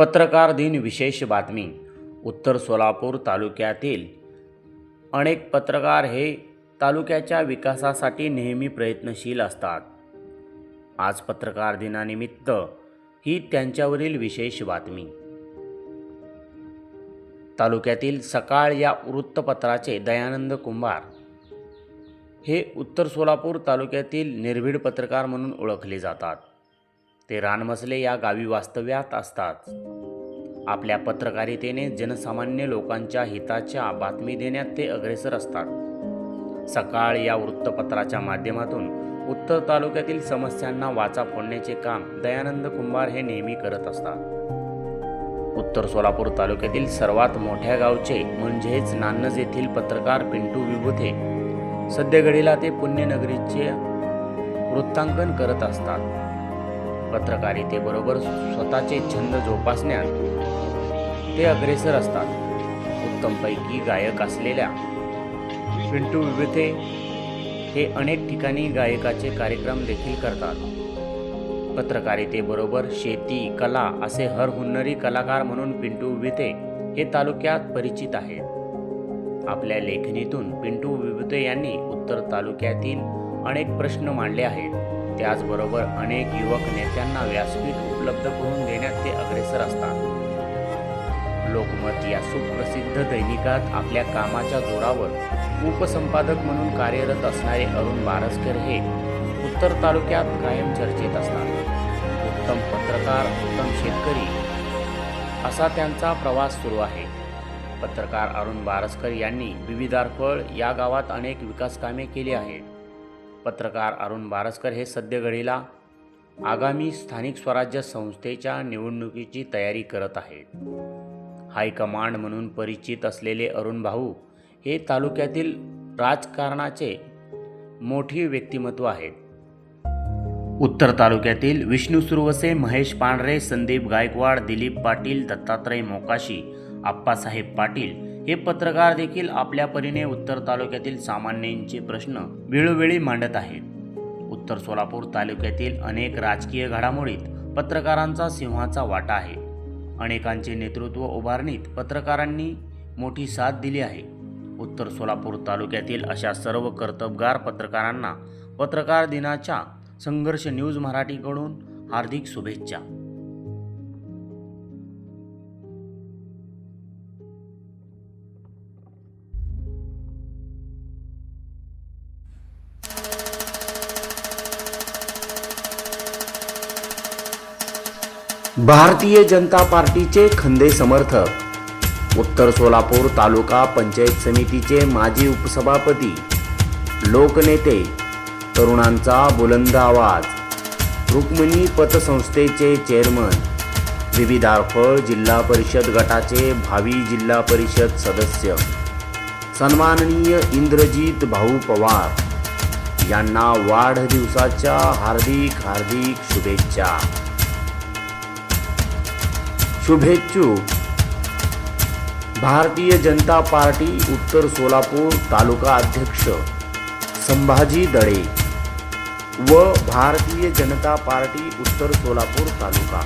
पत्रकार दिन विशेष बातमी. उत्तर सोलापूर तालुक्यातील अनेक पत्रकार हे तालुक्याच्या विकासासाठी नेहमी प्रयत्नशील असतात. आज पत्रकार दिनानिमित्त ही त्यांच्यावरील विशेष बातमी. तालुक्यातील सकाळ या वृत्तपत्राचे दयानंद कुंभार हे उत्तर सोलापूर तालुक्यातील निर्भीड पत्रकार म्हणून ओळखले जातात. ते रानमसले या गावी वास्तव्यात असतात. आपल्या पत्रकारितेने जनसामान्य लोकांच्या हिताच्या बातमी देण्यात ते अग्रेसर असतात. सकाळ या वृत्तपत्राच्या माध्यमातून उत्तर तालुक्यातील समस्यांना वाचा फोडण्याचे काम दयानंद कुंभार हे नेहमी करत असतात. उत्तर सोलापूर तालुक्यातील सर्वात मोठ्या गावचे म्हणजेच नान्नज येथील पत्रकार पिंटू विभूते सध्याघडीला ते पुण्यनगरीचे वृत्तांकन करत असतात. पत्रकारितेबरोबर स्वतःचे छंद जोपासण्यात ते अग्रेसर असतात. उत्तमपैकी गायक असलेल्या पिंटू विविथे हे अनेक ठिकाणी गायकाचे कार्यक्रम देखील करतात. पत्रकारितेबरोबर शेती कला असे हरहुन्नरी कलाकार म्हणून पिंटू विभुते हे तालुक्यात परिचित आहेत. आपल्या लेखणीतून पिंटू विविधे यांनी उत्तर तालुक्यातील अनेक प्रश्न मांडले आहेत. त्याचबरोबर अनेक युवक नेत्यांना व्यासपीठ उपलब्ध करून देण्यात ते अग्रेसर असतात. लोकमत या सुप्रसिद्ध दैनिकात आपल्या कामाच्या जोरावर उपसंपादक म्हणून कार्यरत असणारे अरुण बारसकर हे उत्तर तालुक्यात कायम चर्चेत असतात. उत्तम पत्रकार उत्तम शेतकरी असा त्यांचा प्रवास सुरू आहे. पत्रकार अरुण बारसकर यांनी विविधारफळ या गावात अनेक विकास कामे केली आहेत. पत्रकार अरुण बारसकर हे सद्यघडीला आगामी स्थानिक स्वराज्य संस्थेच्या निवडणुकीची तयारी करत आहेत. हायकमांड म्हणून परिचित असलेले अरुण भाऊ हे तालुक्यातील राजकारणाचे मोठी व्यक्तिमत्व आहेत. उत्तर तालुक्यातील विष्णू सुरवसे महेश पांढरे संदीप गायकवाड दिलीप पाटील दत्तात्रय मोकाशी आप्पासाहेब पाटील हे पत्रकार देखील आपल्या परीने उत्तर तालुक्यातील सामान्यांचे प्रश्न वेळोवेळी मांडत आहेत. उत्तर सोलापूर तालुक्यातील अनेक राजकीय घडामोडीत पत्रकारांचा सिंहाचा वाटा आहे. अनेकांचे नेतृत्व उभारणीत पत्रकारांनी मोठी साथ दिली आहे. उत्तर सोलापूर तालुक्यातील अशा सर्व कर्तबगार पत्रकारांना पत्रकार दिनाच्या संघर्ष न्यूज मराठीकडून हार्दिक शुभेच्छा. भारतीय जनता पार्टीचे खंदे समर्थक. उत्तर सोलापूर तालुका पंचायत समितीचे माजी उपसभापती. लोकनेते तरुणांचा बुलंद आवाज. रुक्मिणी पतसंस्थेचे चेअरमन. विविधार्फळ जिल्हा परिषद गटाचे भावी जिल्हा परिषद सदस्य. सन्माननीय इंद्रजीत भाऊ पवार. यांना वाढदिवसाच्या हार्दिक हार्दिक शुभेच्छा. शुभेच्छू। भारतीय जनता पार्टी उत्तर सोलापूर तालुका अध्यक्ष संभाजी दळे व भारतीय जनता पार्टी उत्तर सोलापूर तालुका।